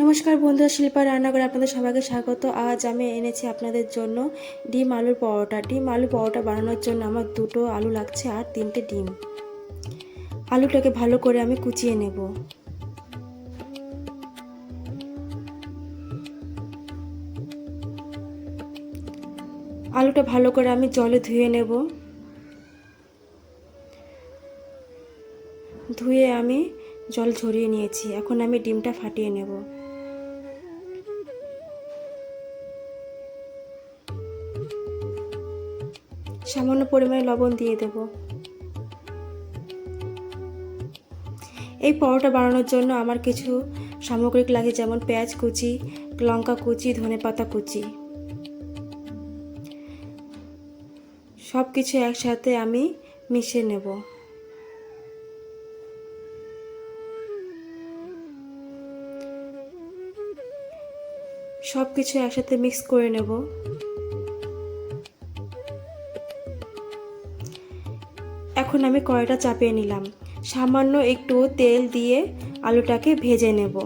নমস্কার বন্ধুরা, শিল্পা রান্নাঘরে আপনাদের সবাইকে স্বাগত। আজ আমি এনেছি আপনাদের জন্য ডিম আলুর পরোটা। ডিম আলু পরোটা বানানোর জন্য আমার দুটো আলু লাগছে আর তিনটে ডিম। আলুটাকে ভালো করে আমি কুচিয়ে নেব। আলুটা ভালো করে আমি জলে ধুয়ে নেব। ধুয়ে আমি জল ঝরিয়ে নিয়েছি। এখন আমি ডিমটা ফাটিয়ে নেব। সামান্য পরিমাণে লবণ দিয়ে দেব। এই পরোটা বানানোর জন্য আমার কিছু সামগ্রিক লাগে, যেমন পেঁয়াজ কুচি, লঙ্কা কুচি, ধনে পাতা কুচি। সব কিছু একসাথে আমি মিশিয়ে নেব। সব কিছু একসাথে মিক্স করে নেব। এখন আমি কড়াইটা চাপিয়ে নিলাম। সামান্য একটু তেল দিয়ে আলুটাকে ভেজে নেব।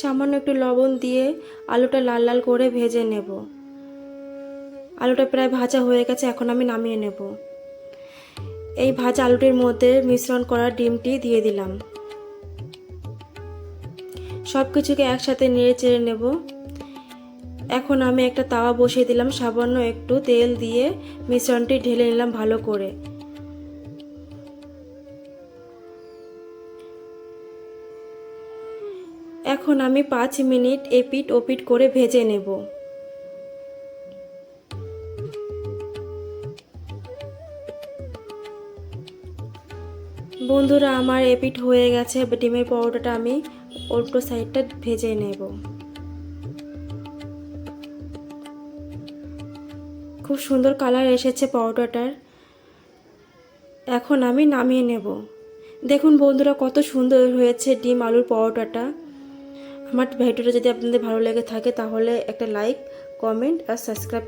সামান্য একটু লবণ দিয়ে আলুটা লাল লাল করে ভেজে নেব। আলুটা প্রায় ভাজা হয়ে গেছে, এখন আমি নামিয়ে নেব। এই ভাজা আলুটির মধ্যে মিশ্রণ করা ডিমটি দিয়ে দিলাম। সব কিছুকে একসাথে নেড়ে চেড়ে নেব। এখন আমি একটা তাওয়া বসিয়ে দিলাম, সামান্য একটু তেল দিয়ে মিশ্রণটি ঢেলে নিলাম ভালো করে। এখন আমি পাঁচ মিনিট এপিট ওপিট করে ভেজে নেব। বন্ধুরা, আমার এপিট হয়ে গেছে। ডিমের পরোটাটা আমি উল্টো সাইডটা ভেজে নেব। খুব সুন্দর কালার এসেছে পাউডারটার। এখন আমি নামিয়ে নেব। দেখুন বন্ধুরা, কত সুন্দর হয়েছে ডিম আলুর পরোটাটা আমার ভিডিওটা যদি আপনাদের ভালো লেগে থাকে, তাহলে একটা লাইক, কমেন্ট আর সাবস্ক্রাইব